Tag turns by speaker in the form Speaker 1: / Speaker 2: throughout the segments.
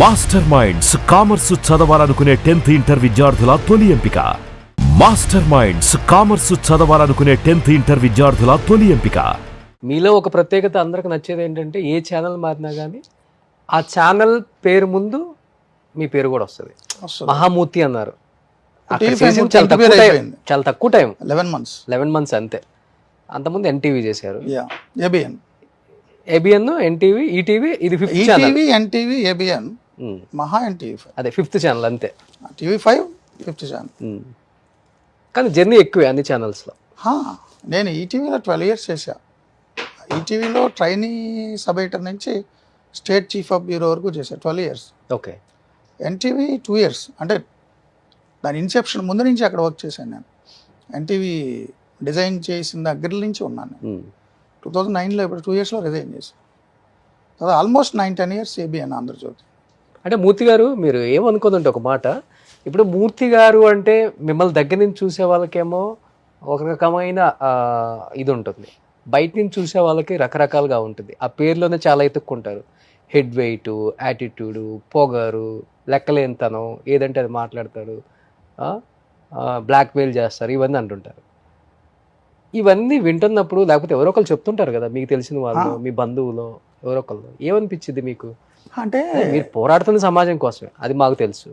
Speaker 1: Master Minds commerce చదవాలనుకునే tenth inter విద్యార్థుల తొలి ఎంపిక. మాస్టర్ మైండ్స్ కామర్స్ చదవాలనుకునే టెన్త్ ఇంటర్ విద్యార్థుల తొలి ఎంపిక.
Speaker 2: మీలో ఒక ప్రత్యేకత అందరికి నచ్చేది ఏంటంటే ఏ ఛానల్ మారినా కానీ ఆ ఛానల్ పేరు ముందు మీ పేరు కూడా వస్తుంది.
Speaker 3: వస్తుంది.
Speaker 2: మహామూర్తి అన్నారు. చాలా తక్కువ టైం
Speaker 3: అయిపోయింది.
Speaker 2: చాలా తక్కువ time
Speaker 3: eleven months
Speaker 2: eleven months అంతే. అంతకుముందు ఎన్టీవీ చేశారు.
Speaker 3: Yeah ABN
Speaker 2: ABN NTV ETV ఇది fifth channel
Speaker 3: ETV NTV ABN Maha NTV five.
Speaker 2: అదే ఫిఫ్త్ ఛానల్ అంతే.
Speaker 3: TV five fifth channel
Speaker 2: um. కానీ జర్నీ ఎక్కువే అన్ని ఛానల్స్లో
Speaker 3: నేను ఈటీవీలో ట్వెల్వ్ ఇయర్స్ చేశా. ఈటీవీలో ట్రైనీ సబ్ ఎడిటర్ నుంచి స్టేట్ చీఫ్ ఆఫ్ బ్యూరో వరకు చేశా twelve years
Speaker 2: okay.
Speaker 3: NTV two years అంటే దాని ఇన్సెప్షన్ ముందు నుంచి అక్కడ వర్క్ చేశాను నేను. ఎన్టీవీ డిజైన్ చేసిన దగ్గర నుంచి ఉన్నాను నేను.
Speaker 2: ఉమ్.
Speaker 3: టూ థౌజండ్ నైన్లో ఇప్పుడు టూ ఇయర్స్లో రిజైన్ చేశాను తర్వాత almost nine ten years ABN Andhra Jyothi
Speaker 2: అంటే మూర్తి గారు మీరు ఏమనుకోదంటే ఒక మాట? ఇప్పుడు మూర్తి గారు అంటే మిమ్మల్ని దగ్గర నుంచి చూసే వాళ్ళకేమో ఒక రకమైన ఇది ఉంటుంది. బయట నుంచి చూసే వాళ్ళకి రకరకాలుగా ఉంటుంది. ఆ పేర్లోనే చాలా ఎత్తుక్కుంటారు. హెడ్ వెయిట్ యాటిట్యూడు పొగరు లెక్కలేనితనం ఏదంటే అది మాట్లాడతారు. బ్లాక్మెయిల్ చేస్తారు ఇవన్నీ అంటుంటారు. ఇవన్నీ వింటున్నప్పుడు లేకపోతే ఎవరో ఒకరు చెప్తుంటారు కదా మీకు తెలిసిన వాళ్ళు మీ బంధువులు ఎవరో ఒకళ్ళు. ఏమనిపించింది మీకు?
Speaker 3: అంటే
Speaker 2: మీరు పోరాడుతున్న సమాజం కోసమే. అది మాకు తెలుసు.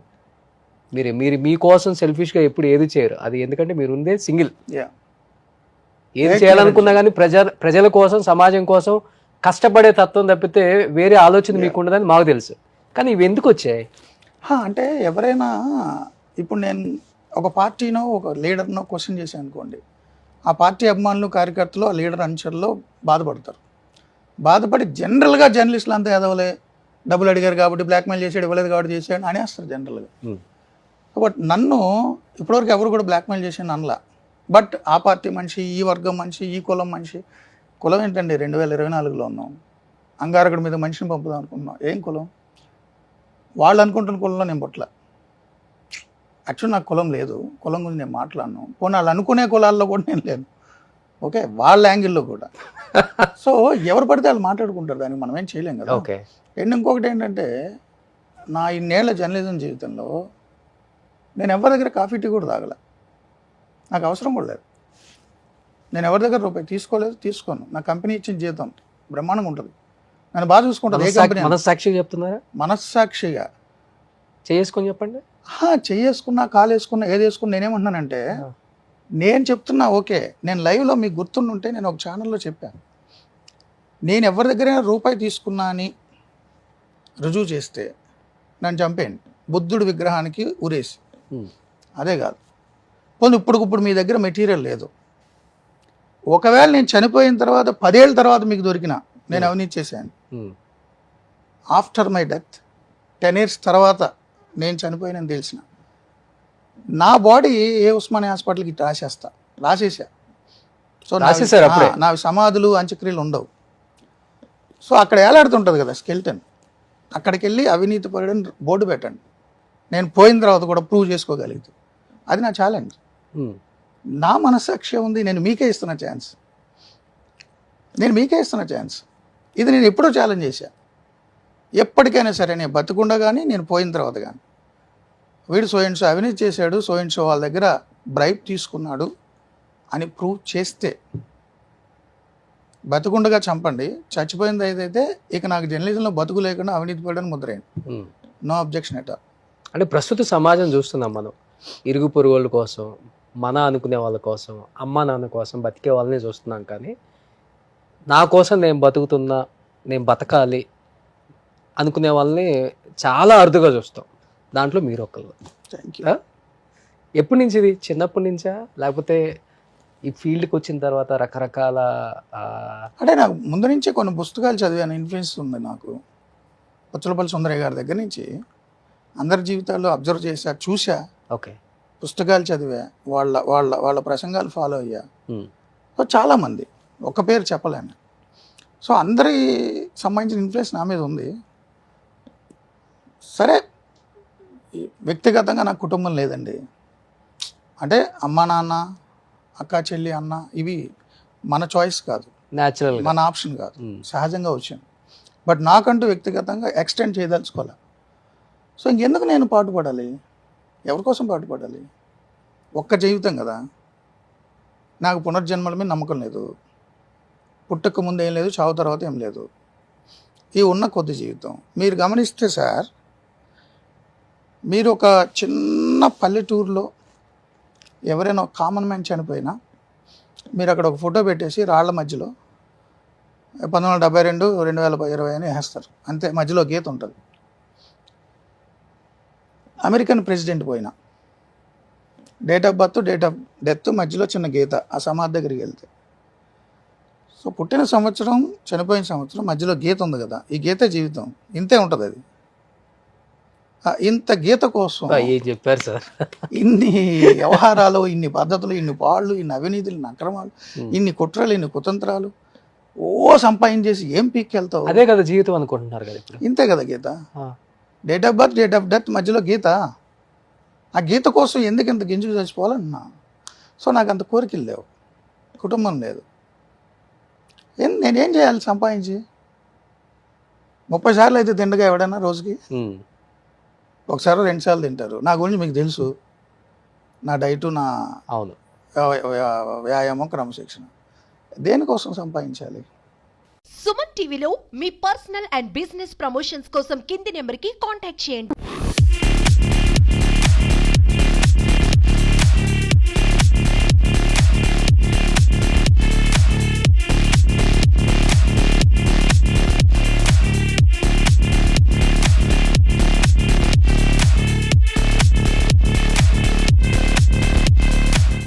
Speaker 2: మీరు మీరు మీకోసం సెల్ఫిష్గా ఎప్పుడు ఏది చేయరు. అది ఎందుకంటే మీరు ఉందే సింగిల్. ఏది చేయాలనుకున్నా కానీ ప్రజ ప్రజల కోసం సమాజం కోసం కష్టపడే తత్వం తప్పితే వేరే ఆలోచన మీకు ఉండదని మాకు తెలుసు. కానీ ఇవి ఎందుకు వచ్చాయి?
Speaker 3: అంటే ఎవరైనా ఇప్పుడు నేను ఒక పార్టీనో ఒక లీడర్నో క్వశ్చన్ చేశాను అనుకోండి. ఆ పార్టీ అభిమానులు కార్యకర్తలు ఆ లీడర్ అనుచరులు బాధపడతారు. బాధపడి జనరల్గా జర్నలిస్టులు అంతా ఎదవలే డబ్బులు అడిగారు కాబట్టి బ్లాక్మెయిల్ చేసాడు ఇవ్వలేదు కాబట్టి చేసాడు అనేస్తారు జనరల్గా. బట్ నన్ను ఇప్పటివరకు ఎవరు కూడా బ్లాక్మెయిల్ చేసాను అనలా. బట్ ఆ పార్టీ మనిషి ఈ వర్గం మనిషి ఈ కులం మనిషి కులం ఏంటండి? రెండు వేల ఇరవై నాలుగులో ఉన్నాం. అంగారకుడి మీద మనిషిని పంపుదాం అనుకున్నాం ఏం కులం? వాళ్ళు అనుకుంటున్న కులంలో నేను పుట్ల యాక్చువల్ నాకు కులం లేదు. కులం గురించి నేను మాట్లాడను. పోనీ వాళ్ళు అనుకునే కులాల్లో కూడా నేను లేను. ఓకే వాళ్ళ యాంగిల్లో కూడా. సో ఎవరు పడితే వాళ్ళు మాట్లాడుకుంటారు. దానికి మనం ఏం చేయలేం కదా.
Speaker 2: ఓకే
Speaker 3: అండ్ ఇంకొకటి ఏంటంటే నా ఇన్నేళ్ళ జర్నలిజం జీవితంలో నేను ఎవరి దగ్గర కాఫీ టీ కూడా తాగలే. నాకు అవసరం కూడా లేదు. నేను ఎవరి దగ్గర రూపాయి తీసుకోలేదు తీసుకోను. నా కంపెనీ ఇచ్చిన జీతం బ్రహ్మాండంగా ఉంటుంది. నన్ను బాగా చూసుకుంటుంది ఏ కంపెనీ అయినా.
Speaker 2: మనస్సాక్షిగా చెప్తున్నారా?
Speaker 3: మనస్సాక్షిగా.
Speaker 2: చేసుకొని చెప్పండి.
Speaker 3: "ఆహా, చెయ్యేసుకున్నా కాలు వేసుకున్నా ఏది వేసుకున్నా నేనేమంటున్నానంటే. నేను చెప్తున్నా ఓకే. నేను లైవ్లో మీకు గుర్తుండుంటే నేను ఒక ఛానల్లో చెప్పాను నేను ఎవరి దగ్గరైనా రూపాయి తీసుకున్నా అని రుజువు చేస్తే నన్ను చంపేయండి. బుద్ధుడి విగ్రహానికి ఉరేసి. అదే కాదు. పోనీ ఇప్పుడు ఇప్పుడు మీ దగ్గర మెటీరియల్ లేదు. ఒకవేళ నేను చనిపోయిన తర్వాత పదేళ్ళ తర్వాత మీకు దొరికిన నేను అవినీతి చేశాను. After my death ten years తర్వాత నేను చనిపోయినని తెలిసిన. నా బాడీ ఏ ఉస్మానియా హాస్పిటల్కి రాసేస్తా. రాసేసా. సో నావి సమాధులు అంత్యక్రియలు ఉండవు. సో అక్కడ ఏలాడుతుంటుంది కదా స్కెల్టన్. అక్కడికి వెళ్ళి అవినీతి పరుడని బోర్డు పెట్టండి. నేను పోయిన తర్వాత కూడా ప్రూవ్ చేసుకోగలిగితే. అది నా ఛాలెంజ్. నా మనస్సాక్షి ఉంది నేను మీకే ఇస్తున్న ఛాన్స్. నేను మీకే ఇస్తున్న ఛాన్స్. ఇది నేను ఎప్పుడో ఛాలెంజ్ చేశా. ఎప్పటికైనా సరే నేను బతుకుండా కానీ నేను పోయిన తర్వాత కానీ వీడు సో అండ్ సో అవినీతి చేశాడు సో అండ్ సో వాళ్ళ దగ్గర బ్రైబ్ తీసుకున్నాడు అని ప్రూవ్ చేస్తే బతుకుండగా చంపండి. చచ్చిపోయింది ఏదైతే ఇక నాకు జర్నలిజంలో బతుకు లేకుండా అవినీతి పడని ముద్రేయండి. నో అబ్జెక్షన్ ఎట్
Speaker 2: అంటే ప్రస్తుత సమాజం చూస్తున్నాం మనం. ఇరుగు పొరుగు వాళ్ళ కోసం మన అనుకునే వాళ్ళ కోసం అమ్మ నాన్న కోసం బతికే వాళ్ళని చూస్తున్నాం కానీ నా కోసం నేను బతుకుతున్నా నేను బతకాలి అనుకునే వాళ్ళని చాలా అరుదుగా చూస్తాం. దాంట్లో మీరు ఒకళ్ళు
Speaker 3: థ్యాంక్ యూ?
Speaker 2: ఎప్పటి నుంచి ఇది? చిన్నప్పటి నుంచా? లేకపోతే ఈ ఫీల్డ్కి వచ్చిన తర్వాత రకరకాల
Speaker 3: అంటే నాకు ముందు నుంచే కొన్ని పుస్తకాలు చదివాను ఇన్ఫ్లుయెన్స్ ఉంది నాకు. పుచ్చలపల్లి సుందరయ్య గారి దగ్గర నుంచి అందరి జీవితాల్లో అబ్జర్వ్ చేశా చూసా
Speaker 2: ఓకే.
Speaker 3: పుస్తకాలు చదివా వాళ్ళ వాళ్ళ వాళ్ళ ప్రసంగాలు ఫాలో అయ్యా. సో చాలామంది ఒక పేరు చెప్పలేను. సో అందరి సంబంధించిన ఇన్ఫ్లుయెన్స్ నా మీద ఉంది. సరే వ్యక్తిగతంగా నాకు కుటుంబం లేదండి. అంటే అమ్మ నాన్న అక్క చెల్లి అన్న ఇవి మన చాయిస్ కాదు.
Speaker 2: గా.
Speaker 3: మన ఆప్షన్ కాదు.
Speaker 2: ఉమ్,
Speaker 3: సహజంగా వచ్చింది. బట్ నాకంటూ వ్యక్తిగతంగా ఎక్స్టెండ్ చేయదలుచుకోలే. సో ఇంకెందుకు నేను పాటుపడాలి? ఎవరి కోసం పాటుపడాలి? ఒక్క జీవితం కదా. నాకు పునర్జన్మల మీద నమ్మకం లేదు. పుట్టక ముందు ఏం లేదు చావు తర్వాత ఏం లేదు. ఈ ఉన్న కొద్ది జీవితం. మీరు గమనిస్తే సార్ మీరు ఒక చిన్న పల్లెటూరులో ఎవరైనా కామన్ మ్యాన్ చనిపోయినా మీరు అక్కడ ఒక ఫోటో పెట్టేసి రాళ్ళ మధ్యలో పంతొమ్మిది వందల డెబ్బై రెండు రెండు వేల ఇరవై అని వేస్తారు. అంతే మధ్యలో గీత ఉంటుంది. అమెరికన్ ప్రెసిడెంట్ పోయినా. Date of birth date of death మధ్యలో చిన్న గీత ఆ సమాధి దగ్గరికి వెళ్తే. సో పుట్టిన సంవత్సరం చనిపోయిన సంవత్సరం మధ్యలో గీత ఉంది కదా. ఈ గీత జీవితం ఇంతే ఉంటుంది అది. ఇంత గీత కోసం
Speaker 2: చెప్పారు సార్?
Speaker 3: ఇన్ని వ్యవహారాలు ఇన్ని పద్ధతులు ఇన్ని పాళ్ళు ఇన్ని అవినీతులు ఇన్ని అక్రమాలు. ఇన్ని కుట్రలు ఇన్ని కుతంత్రాలు ఓ సంపాదించేసి ఏం పీక్కెళ్తావు?
Speaker 2: అదే కదా జీవితం అనుకుంటున్నారు కదా ఇప్పుడు.
Speaker 3: ఇంతే కదా గీత? Date of birth date of death మధ్యలో గీత. ఆ గీత కోసం ఎందుకు ఇంత గింజుకు చచ్చిపోవాలన్నా? సో నాకు అంత కోరికలు లేవు. కుటుంబం లేదు. ఏం నేనేం చేయాలి సంపాదించి? ముప్పై సార్లు అయితే తిండగా ఎవడన్నా రోజుకి? ఒకసారి రెండు సార్లు తింటారు. నా గురించి మీకు తెలుసు. నా డైటు నా
Speaker 2: అవును.
Speaker 3: వ్యా- వ్యా- వ్యాయామం క్రమశిక్షణ. దేనికోసం సంపాదించాలి?
Speaker 4: సుమన్ టీవీలో మీ పర్సనల్ అండ్ బిజినెస్ ప్రమోషన్స్ కోసం కింది నెంబర్కి కాంటాక్ట్ చేయండి.